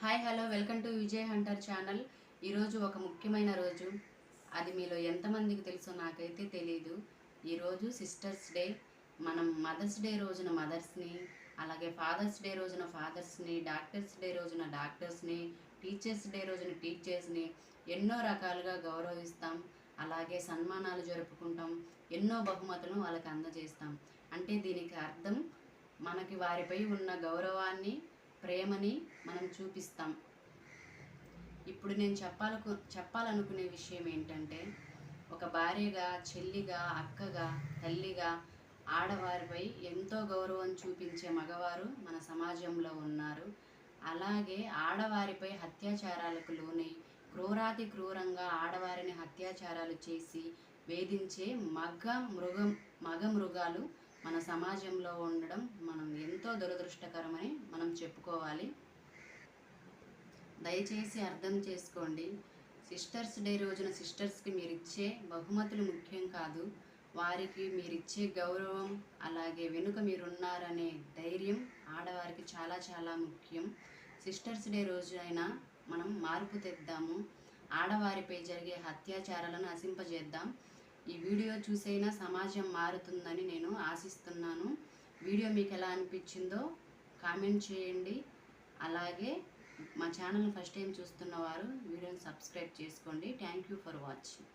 Hi hello welcome to Vijay hunter channel. ఈరోజు ఒక ముఖ్యమైన రోజు. అది మీలో ఎంతమందికి తెలుసో నాకైతే తెలియదు ఈరోజు సిస్టర్స్ డే. మనం మదర్స్ డే రోజున మదర్స్ని అలాగే ఫాదర్స్ డే రోజున ఫాదర్స్ని డాక్టర్స్ డే రోజున డాక్టర్స్ని టీచర్స్ డే రోజున టీచర్స్ని ఎన్నో రకాలుగా గౌరవిస్తాం. అలాగే సన్మానాలు జరుపుకుంటాం. ఎన్నో బహుమతులను వాళ్ళకి అందజేస్తాం. అంటే దీనికి అర్థం మనకి వారిపై ఉన్న గౌరవాన్ని ప్రేమని మనం చూపిస్తాం. ఇప్పుడు నేను చెప్పాలకు చెప్పాలనుకునే విషయం ఏంటంటే ఒక భార్యగా చెల్లిగా అక్కగా తల్లిగా ఆడవారిపై ఎంతో గౌరవం చూపించే మగవారు మన సమాజంలో ఉన్నారు. అలాగే ఆడవారిపై అత్యాచారాలకు లోనై క్రూరాతి క్రూరంగా ఆడవారిని అత్యాచారాలు చేసి వేధించే మగ మృగం మగ మృగాలు మన సమాజంలో ఉండడం మనం ఎంతో దురదృష్టకరమని మనం చెప్పుకోవాలి. దయచేసి అర్థం చేసుకోండి. సిస్టర్స్ డే రోజున సిస్టర్స్కి మీరు ఇచ్చే బహుమతులు ముఖ్యం కాదు. వారికి మీరు ఇచ్చే గౌరవం అలాగే వెనుక మీరున్నారనే ధైర్యం ఆడవారికి చాలా చాలా ముఖ్యం. సిస్టర్స్ డే రోజు అయినా మనం మార్పు తెద్దాము. ఆడవారిపై జరిగే అత్యాచారాలను అసింపజేద్దాం ఈ వీడియో చూసైనా సమాజం మారుతుందని నేను ఆశిస్తున్నాను. వీడియో మీకు ఎలా అనిపించిందో కామెంట్ చేయండి. అలాగే మా ఛానల్ని ఫస్ట్ టైం చూస్తున్న వారు వీడియోని సబ్స్క్రైబ్ చేసుకోండి. Thank you for watching